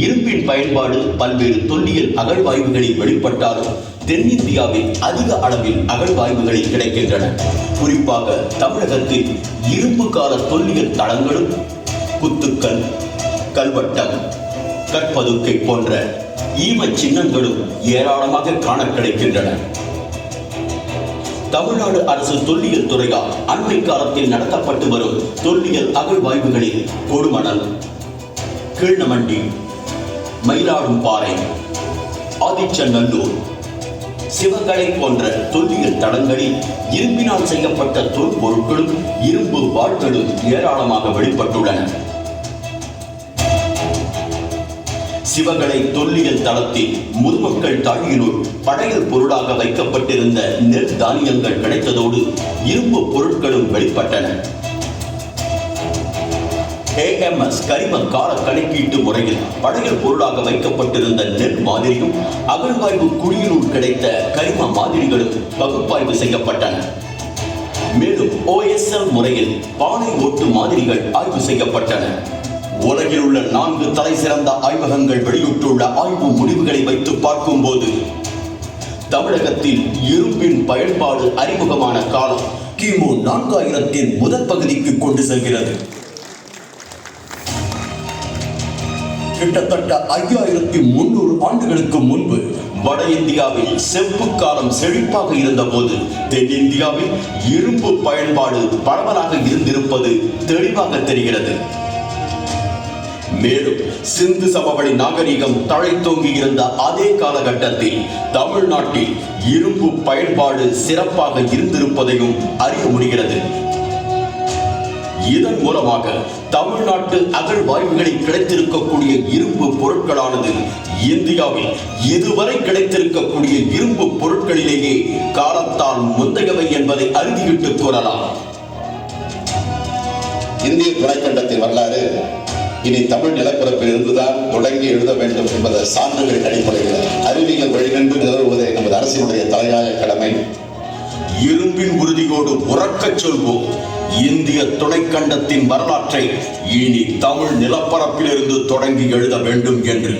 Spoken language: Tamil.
இரும்பின் பயன்பாடு பல்வேறு தொல்லியல் அகழ்வாய்வுகளில் வெளிப்பட்டாலும் தென்னிந்தியாவில் அதிக அளவில் அகழ்வாய்வுகளில் கிடைக்கின்றன. குறிப்பாக தமிழகத்தில் இரும்பு கால தொல்லியல் தளங்களும் குத்துக்கள் கல்வட்டம் கற்பதுக்கை போன்ற ஈம சின்னங்களும் ஏராளமாக காண கிடைக்கின்றன. தமிழ்நாடு அரசு தொல்லியல் துறையால் அண்மை காலத்தில் நடத்தப்பட்டு வரும் தொல்லியல் அகழ்வாய்வுகளில் கொடுமணல் கீழ்நமண்டி மயிலாடும்பாறை ஆதிச்சநல்லூர். சிவகலை போன்ற தொல்லியல் தடங்களில் இரும்பினால் செய்யப்பட்ட தொல்பொருட்களும் இரும்பு வாள்களும் ஏராளமாக வெளிப்பட்டுள்ளன. சிவகலை தொல்லியல் தளத்தில் முதுமக்கள் தாழியினுள் படையல் பொருளாக வைக்கப்பட்டிருந்த நெல் தானியங்கள் கிடைத்ததோடு இரும்பு பொருட்களும் வெளிப்பட்டன. ஏஎம்எஸ் கரிம கால கணக்கீட்டு முறையில் பழைய பொருளாக வைக்கப்பட்டிருந்த நெல் மாதிரியும் அகழ்வாய்வு குழியினுள் கிடைத்த கரிம மாதிரிகளும் பகுப்பாய்வு செய்யப்பட்டன. மேலும் ஓஎஸ்எல் முறையில் பானை ஓட்டு மாதிரிகள் ஆய்வு செய்யப்பட்டன. உலகில் உள்ள நான்கு தலை சிறந்த ஆய்வகங்கள் வெளியிட்டுள்ள ஆய்வு முடிவுகளை வைத்து பார்க்கும்போது தமிழகத்தில் இரும்பின் பயன்பாடு அறிமுகமான காலம் கிமு நான்காயிரத்தின் முதல் பகுதிக்கு கொண்டு செல்கிறது. கிட்டத்தட்ட ஐயாயிரத்தி முன்னூறு ஆண்டுகளுக்கு முன்பு வட இந்தியாவில் செப்பு காலம் செழிப்பாக இருந்தபோது தென்னிந்தியாவில் இரும்பு பயன்பாடு பரவலாக இருந்திருப்பது தெளிவாக தெரிகிறது. மேலும் சிந்து சமவெளி நாகரிகம் தழைத்தோங்கி இருந்த அதே காலகட்டத்தில் தமிழ்நாட்டில் இரும்பு பயன்பாடு சிறப்பாக இருந்திருப்பதையும் அறிய முடிகிறது. இதன் மூலமாக தமிழ்நாட்டு அகழ்வாய்வுகளில் கிடைத்திருக்கக்கூடிய இரும்பு பொருட்களானது இந்தியாவில் இதுவரை கிடைத்திருக்கக்கூடிய இரும்பு பொருட்களிலேயே காலத்தால் முந்தையவை என்பதை அறுதிவிட்டு கூறலாம். இந்திய துணைக்கண்டத்தின் வரலாறு இனி தமிழ் நிலப்பரப்பில் இருந்துதான் தொடங்கி எழுத வேண்டும் என்பது சான்றுகளின் அடிப்படையில் அறிவியல் வழிநின்று நிலவுவதே நமது அரசினுடைய தலையாய கடமை. இரும்பின் உறுதியோடு உறக்கச் சொல்வோம். இந்திய துணைக்கண்டத்தின் வரலாற்றை இனி தமிழ் நிலப்பரப்பிலிருந்து தொடங்கி எழுத வேண்டும் என்று